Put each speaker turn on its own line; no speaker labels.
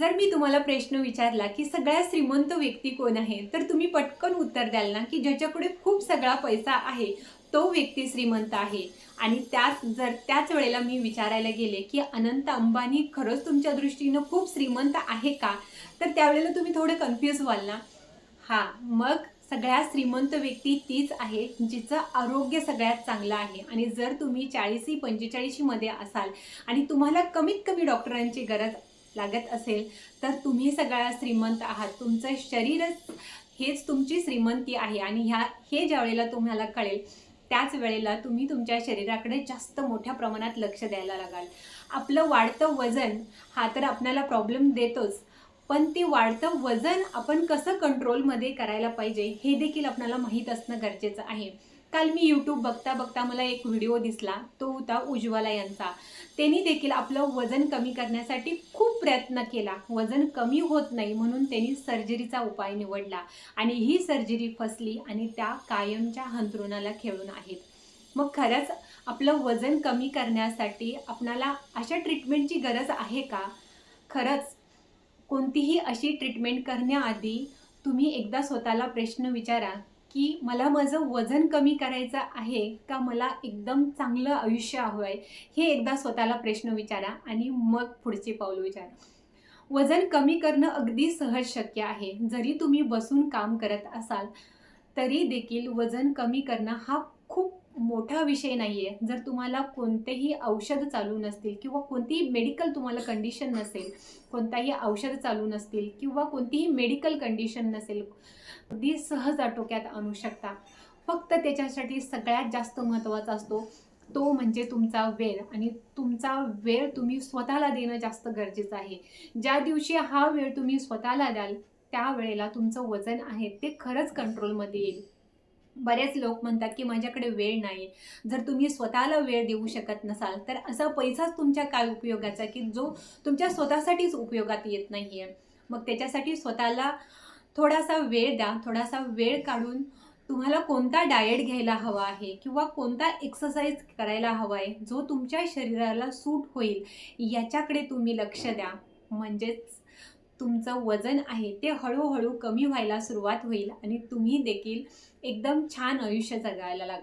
जर मी तुम्हाला प्रश्न विचारला की सगळ्यात श्रीमंत व्यक्ती कोण आहे तर तुम्ही पटकन उत्तर द्याल ना की ज्याच्याकडे खूप सगळा पैसा आहे तो व्यक्ती श्रीमंत आहे. आणि त्याच जर त्याच वेळेला मी विचारायला गेले की अनंत अंबानी खरंच तुमच्या दृष्टीनं खूप श्रीमंत आहे का तर त्यावेळेला तुम्ही थोडे कन्फ्यूज व्हाल ना. हां मग सगळ्यात श्रीमंत व्यक्ती तीच आहे जिचं आरोग्य सगळ्यात चांगलं आहे. आणि जर तुम्ही चाळीसी पंचेचाळीशीमध्ये असाल आणि तुम्हाला कमीत कमी डॉक्टरांची गरज लागत असेल तर तुम्ही सगळ्या श्रीमंत आहात. तुमचं शरीरच हेच तुमची श्रीमंती आहे आणि ह्या हे ज्या वेळेला तुम्हाला कळेल त्याच वेळेला तुम्ही तुमच्या शरीराकडे जास्त मोठ्या प्रमाणात लक्ष द्यायला लागाल. आपलं वाढतं वजन हा तर आपल्याला प्रॉब्लेम देतोच पण ते वाढतं वजन आपण कसं कंट्रोलमध्ये करायला पाहिजे हे देखील आपल्याला माहीत असणं गरजेचं आहे. काल मी यूट्यूब बघता बघता मला एक व्हिडिओ दिसला तो होता उज्ज्वला यांचा. त्यांनी देखील आपलं वजन कमी करण्यासाठी खूप प्रयत्न केला. वजन कमी होत नाही म्हणून त्यांनी सर्जरीचा उपाय निवडला आणि ही सर्जरी फसली आणि त्या कायमच्या हंतरुणाला खेळून आहेत. मग खरंच आपलं वजन कमी करण्यासाठी आपणाला अशा ट्रीटमेंटची गरज आहे का? खरंच कोणतीही अशी ट्रीटमेंट करण्याआधी तुम्ही एकदा स्वतःला प्रश्न विचारा. की मला माझं वजन कमी करायचं आहे का मला एकदम चांगलं आयुष्य हवं आहे हे एकदा स्वतःला प्रश्न विचारा आणि मग पुढचे पाऊल विचारा. वजन कमी करणं अगदी सहज शक्य आहे. जरी तुम्ही बसून काम करत असाल तरी देखील वजन कमी करणं हा मोठा विषय नाही आहे जर तुम्हाला कोणतेही औषध चालू नसतील किंवा कोणतीही मेडिकल तुम्हाला कंडिशन नसेल कोणताही औषध चालू नसतील किंवा कोणतीही मेडिकल कंडिशन नसेल अगदी सहज आटोक्यात आणू शकता. फक्त त्याच्यासाठी सगळ्यात जास्त महत्त्वाचा असतो तो म्हणजे तुमचा वेळ. आणि तुमचा वेळ तुम्ही स्वतःला देणं जास्त गरजेचं आहे. ज्या दिवशी हा वेळ तुम्ही स्वतःला द्याल त्या वेळेला तुमचं वजन आहे ते खरंच कंट्रोलमध्ये येईल. बरेच लोक म्हणतात की माझ्याकडे वेळ नाही. जर तुम्ही स्वतःला वेळ देऊ शकत नसाल तर असा पैसाच तुमच्या काय उपयोगाचा की जो तुमच्या स्वतःसाठीच उपयोगात येत नाही आहे मग त्याच्यासाठी स्वतःला थोडासा वेळ द्या थोडासा वेळ काढून तुम्हाला कोणता डाएट घ्यायला हवा आहे किंवा कोणता एक्सरसाइज करायला हवा आहे जो तुमच्या शरीराला सूट होईल याच्याकडे तुम्ही लक्ष द्या. म्हणजेच तुमचं वजन आहे ते हळूहळू कमी व्हायला सुरुवात होईल आणि तुम्ही देखील एकदम छान आयुष्य जगायला लागा